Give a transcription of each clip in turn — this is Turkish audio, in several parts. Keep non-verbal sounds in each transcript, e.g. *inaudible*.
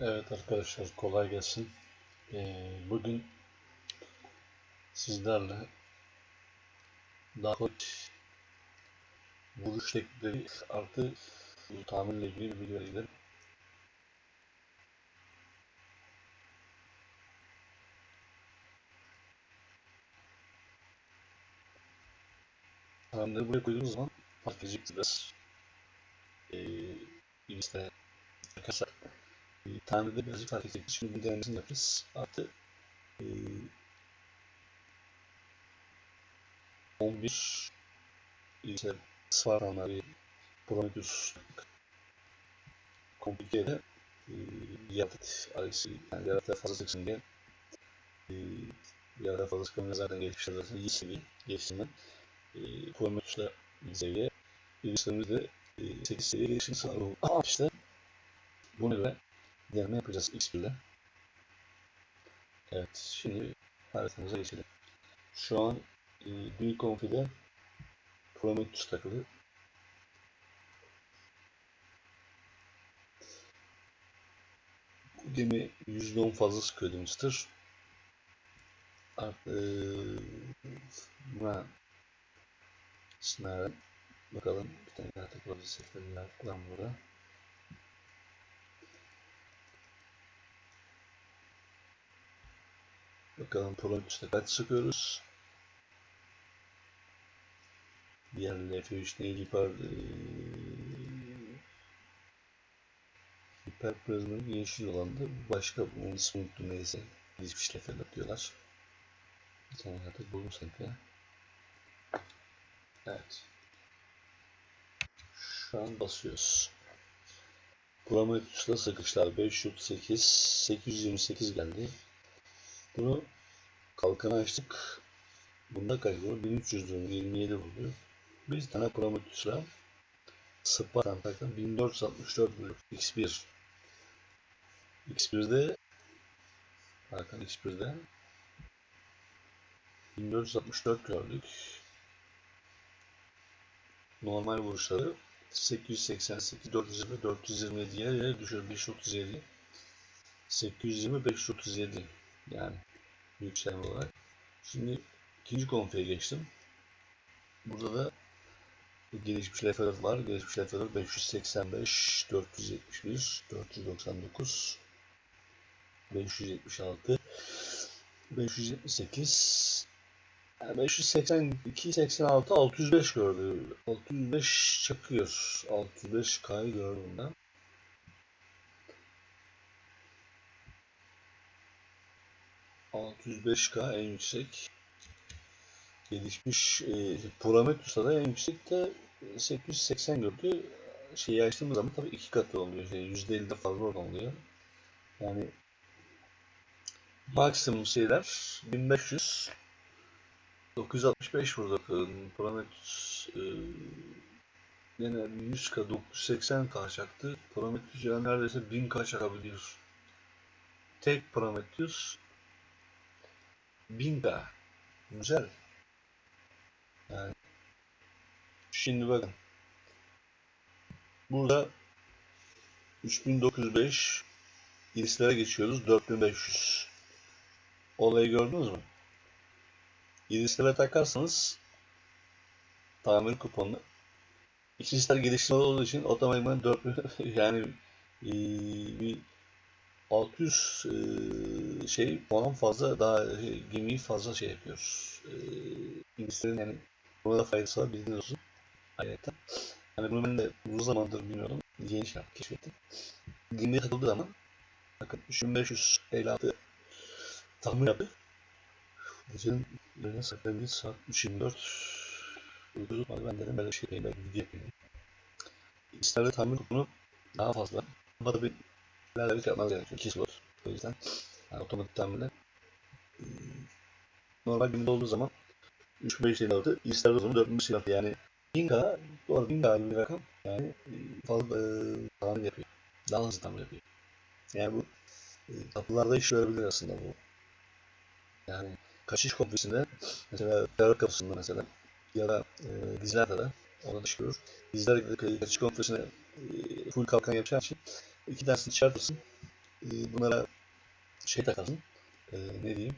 Evet arkadaşlar kolay gelsin. Ee, bugün sizlerle daha vuruş teknikleri artı bu tamirle ilgili bir video gidelim. Tamirleri buraya koyduğumuz zaman fark edeceksiniz. Ee, işte arkadaşlar e, tamirde birazcık fark edecek. Şimdi bir denemesini yaparız. Artı e, 11 işte Spartanlar bir Prometheus komplikeyle e, yaratık arası yani yaratığa fazla çıksın diye. E, yaratığa fazla çıkınca zaten gelişmişler zaten iyi seviye. Geliştirme e, Prometheus'la seviye. De e, 8 seviye gelişim sağlıyor. Ama işte. Buna göre deneme yapacağız X1'de. Evet, şimdi haritamıza geçelim. Şu an e, büyük konfide Prometheus takılı. Bu gemi %10 fazla sıkıyor demiştir. Artık e? Bakalım bir tane daha takılı seferler falan burada. Bakalım Prometheus'ta kaç sıkıyoruz. Diğer F3 ne hiper e, hiper prizmanın yeşil olan da başka onun ismi unuttum neyse. Hiçbir şey diyorlar. Tane artık buldum sanki. Evet. Şu an basıyoruz. Prometheus'la sıkışlar 538 828 geldi. Bunu kalkanı açtık. Bunda kaç vurdu? 1300 vurdu. 27 vurdu. Bir tane Prometheus'la Spartan takım 1464 vurdu. X1 X1'de Hakan X1'de 1464 gördük. Normal vuruşları 888, 420, 427 yer yere düşüyor. 537 820, 537 yani yükselme olarak. Şimdi ikinci konfiye geçtim. Burada da gelişmiş referans var. Gelişmiş referans 585, 471, 499, 576, 578, yani 582, 86, 605 gördü. 605 çakıyor. 605 K'yı gördüm ben. ...605K en yüksek... ...gelişmiş... E, Prometheus'ta da en yüksek de... ...880 gördü... ...şeyi açtığımız zaman tabii iki katı oluyor... Şey, %50'de fazla oluyor... ...yani... ...maksimum şeyler... ...1500... 965 burada Prometheus e, yine 100K 980K çaktı. Prometheus yani neredeyse 1000K çakabiliyor. Tek Prometheus 1000K. Güzel. Yani şimdi bakın. Burada 3905 irislere geçiyoruz. 4500. Olayı gördünüz mü? Irislere takarsanız tamir kuponu İkizler geliştirme olduğu için otomatikman 4 *laughs* yani e, bir 600 e, şey puan fazla daha e, gemiyi fazla şey yapıyoruz. E, İngilizlerin yani buna da faydası var bildiğiniz olsun. Ayrıca. Yani bunu ben de uzun zamandır bilmiyorum. Yeni şey keşfettim. Gemiye takıldığı zaman bakın 3556 tahmin yaptı. Gecenin yerine saklayabilir saat 3.24 Uykusu var ben dedim böyle bir şey belki video yapayım. İsterle tahmin kuponu daha fazla. Ama tabi ilerlemek yapmanız gerekiyor. 2 slot. O yüzden yani otomatik tahminle normal günde olduğu zaman 3-5 lira aldı. İsterle o zaman 4 lira yani 1000K doğru 1000K gibi bir rakam yani fazla e, tahmin yapıyor. Daha hızlı tahmin yapıyor. Yani bu e, kapılarda iş görebilir aslında bu. Yani kaçış konfisinde mesela ferro kapısında mesela ya da e, dizilerde de ona dış görür. Dizler kaçış konfisine e, full kalkan yapacağı için iki tanesini çıkartırsın. e, bunlara şey takarsın. E, ne diyeyim?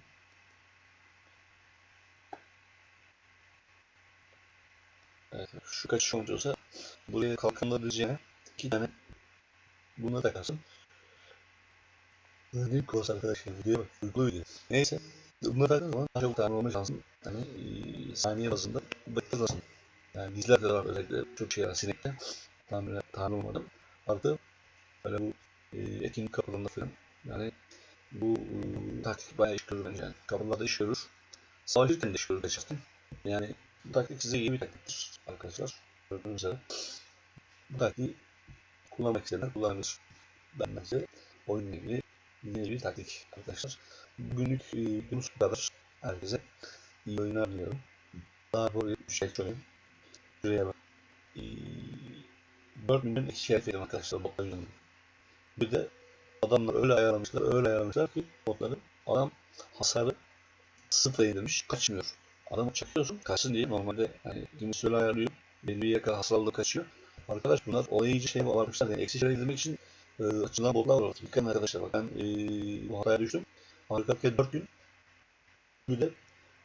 Evet, şu kaçış olsa buraya kalkanlabileceğine iki tane buna takarsın. Ne kos arkadaşlar videoya bak. Uykulu video. Neyse. Bunları taktığın zaman daha çabuk tamir olma şansın hani e, saniye bazında beklemesin. Yani bizlerde de var özellikle çok şey var sinekte. Tamir, tamir olmadım. Artı böyle bu e, ekin kapılarında falan yani bu e, taktik bayağı iş görür bence yani. Kapılarda iş görür. Savaşırken de iş görür gerçekten. Yani bu taktik size iyi bir taktiktir arkadaşlar. Gördüğünüz üzere. Bu taktiği kullanmak isteyenler kullanabilir. Ben de size oyunla ilgili yeni bir taktik arkadaşlar. Bugünlük e, Yunus bu kadar. Herkese iyi oyunlar diliyorum. Daha böyle bir şey söyleyeyim. Şuraya bak. E, 4 milyon şerif yedim arkadaşlar botlar. Bir de adamlar öyle ayarlamışlar, öyle ayarlamışlar ki botları adam hasarı sıfır indirmiş, kaçmıyor. Adamı çakıyorsun, kaçsın diye normalde yani Yunus öyle ayarlıyor. Belli bir yaka hasarla kaçıyor. Arkadaş bunlar olaya iyice şey varmışlar yani eksi şerif indirmek için e, açılan botlar var. Dikkat arkadaşlar bak ben e, bu hataya düştüm. Arka arkaya 4 gün bir de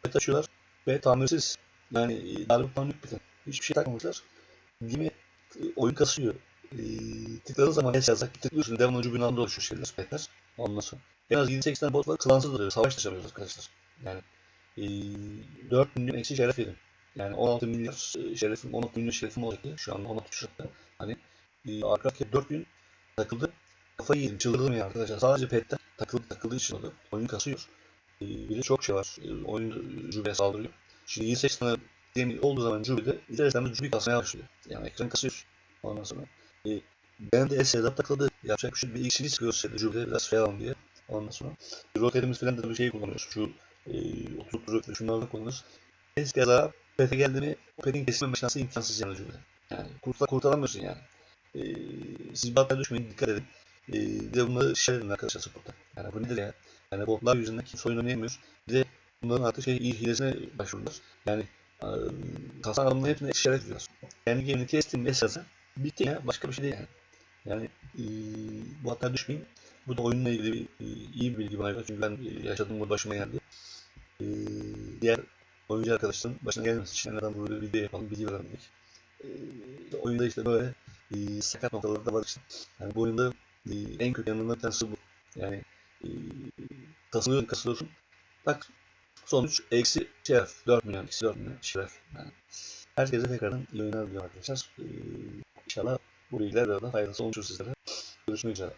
bet açıyorlar ve tamirsiz. Yani e, darbe tamir biten. Hiçbir şey takmamışlar. Gibi e, oyun kasıyor. E, tıkladığın zaman es yazsak tıklıyorsun. Devamlı ucu binanda oluşuyor şeyler, petler. Ondan sonra. En az 7-8 tane bot var. Klansız duruyor. Savaş taşımıyoruz arkadaşlar. Yani e, 4 milyon eksi şeref yedim. Yani 16 milyar e, şerefim, 16 milyon şerefim olacaktı. Şu anda 16 şurada. Hani e, arka arkaya 4 gün takıldı. Kafayı yedim, çıldırdım ya arkadaşlar. Sadece petten takıldı takıldığı için oldu. Oyun kasıyor. Ee, bir de çok şey var. Ee, oyun Jube'ye saldırıyor. Şimdi 28 tane demir olduğu zaman Jube'de ister istemez Jube kasmaya başlıyor. Yani ekran kasıyor. Ondan sonra. E, ben de SE'de takıldı. Yapacak bir şey. Bir sıkıyoruz şeyde Jube'de biraz falan diye. Ondan sonra. Rotetimiz falan da bir şey kullanıyoruz. Şu e, 30 rotet şunlardan kullanıyoruz. Eski ya PT geldi mi Pet'in kesilmeme şansı imkansız yani Jube'de. Yani kurtar, kurtaramıyorsun yani. E, siz batmaya düşmeyin dikkat edin. E, bir de bunları şişe edin arkadaşlar support'ta. Yani bu nedir ya? Yani botlar yüzünden kimse oyun oynayamıyor. Bir de bunların artık şey iyi hilesine başvurdular. Yani e, Hasan adamların hepsine işaret ediyorlar. Yani gemini kestim mesela bitti ya başka bir şey değil yani. Yani e, bu hataya düşmeyin. Bu da oyunla ilgili bir, e, iyi bir bilgi bana çünkü ben e, yaşadığım bu başıma geldi. E, diğer oyuncu arkadaşların başına gelmesi için neden böyle bir video yapalım, bilgi verelim dedik. E, oyunda işte böyle e, sakat noktaları da var işte. Yani bu oyunda e, en kötü yanından bir tanesi bu. Yani e, kasılıyorsun kasılıyorsun. Bak sonuç eksi şeref. 4 milyon eksi 4 milyon şeref. Yani herkese tekrardan iyi oyunlar diliyorum arkadaşlar. E, inşallah bu bilgiler de faydası olmuştur sizlere. Görüşmek üzere.